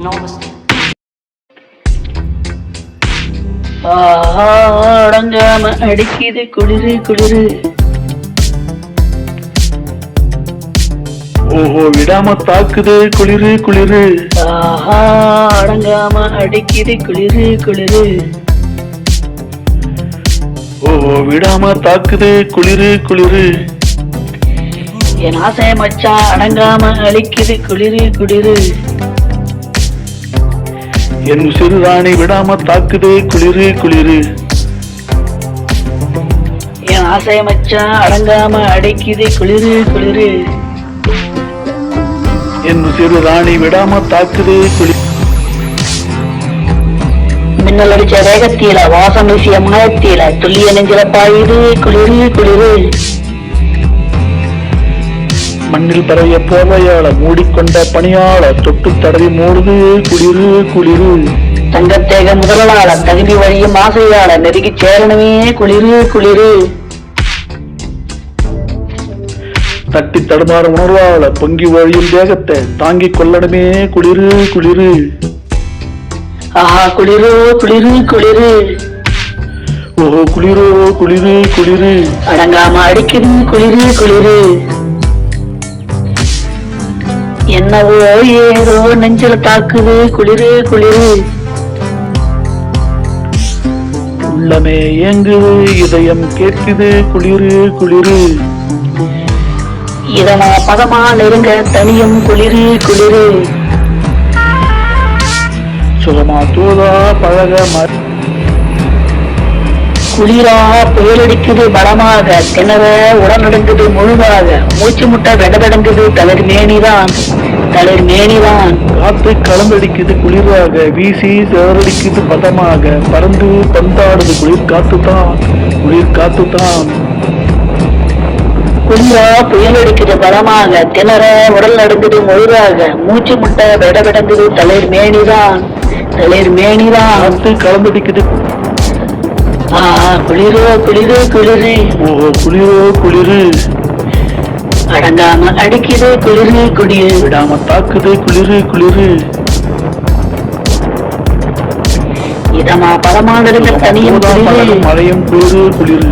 enormously. ஆஹா, அடங்காம அடிக்குது குளிரு குளிரு. ஓஹோ விடாம தாக்குது குளிரு குளிரு. ஆஹா அடங்காம அடிக்குது குளிரு குளிரு. ஓஹோ விடாம தாக்குது குளிரு குளிரு. என் ஆசை மச்சான் அடங்காம அடிக்குது குளிரு குளிரு. என் சிறுதானி விடாம தாக்குது குளிரு குளிரு. என் ஆசை மச்சான் அடங்காம அடிக்குது குளிரு குளிரு. என் சிறுதானி விடாம தாக்குது குளிரு மின்னல் அடிச்ச வேகத்தில வாசம் வீசிய மாயத்தில துல்லிய நெஞ்சில பாயுது குளிரு குளிரு. மண்ணில் பரவிய போர்வையால மூடிக்கொண்ட பணியாள தொட்டு தடவி மூடுது குளிரு குளிரு. தங்கத்தேக முதலாள தகுதி வழியும் ஆசையாள நெருங்கி சேரணுமே குளிரு குளிரு. தட்டி தடுமாற உணர்வாள பொங்கி வழியும் தேகத்தை தாங்கிக் கொள்ளணுமே குளிரு குளிரு. ஆஹா குளிரு குளிரு குளிரு. ஓஹோ குளிரோ குளிரு குளிரு. அடங்காம அடிக்குது குளிரு குளிரு. என்னவோ ஏதோ நெஞ்சில தாக்குது குளிரு குளிரு. உள்ளமே இயங்குது இதயம் கேட்குது குளிரு குளிரு. இதமா பதமா நெருங்க தனியும் குளிரு குளிரு. சுகமா தூதா பழக மறு குளிரா புயலடிக்குது பலமாக திணற உடல் முழுவாக. முழுதாக மூச்சு முட்டை வெடவெடங்குது தளிர் மேனிதான் தளிர் மேனிதான். காத்து கலந்தடிக்குது குளிராக வீசி சேரடிக்குது பதமாக. பறந்து பந்தாடுது குளிர் காத்துதான் குளிர் காத்துதான் குளிரா புயலடிக்குது பலமாக திணற உடல் நடுங்குது முழுதாக. மூச்சு முட்டை வெடவெடங்குது தளிர் மேனிதான் தளிர் மேனிதான். காத்து கலந்தடிக்குது. ஆ குளிரோ குளிரு குளிரு. ஓஹோ குளிரோ குளிரு. அடங்காம அடிக்குது குளிரு குடிரு விடாம தாக்குது குளிரு குளிரு. இதமா பலமா நெருங்க தனியும் மழையும் குளிரு குளிரு.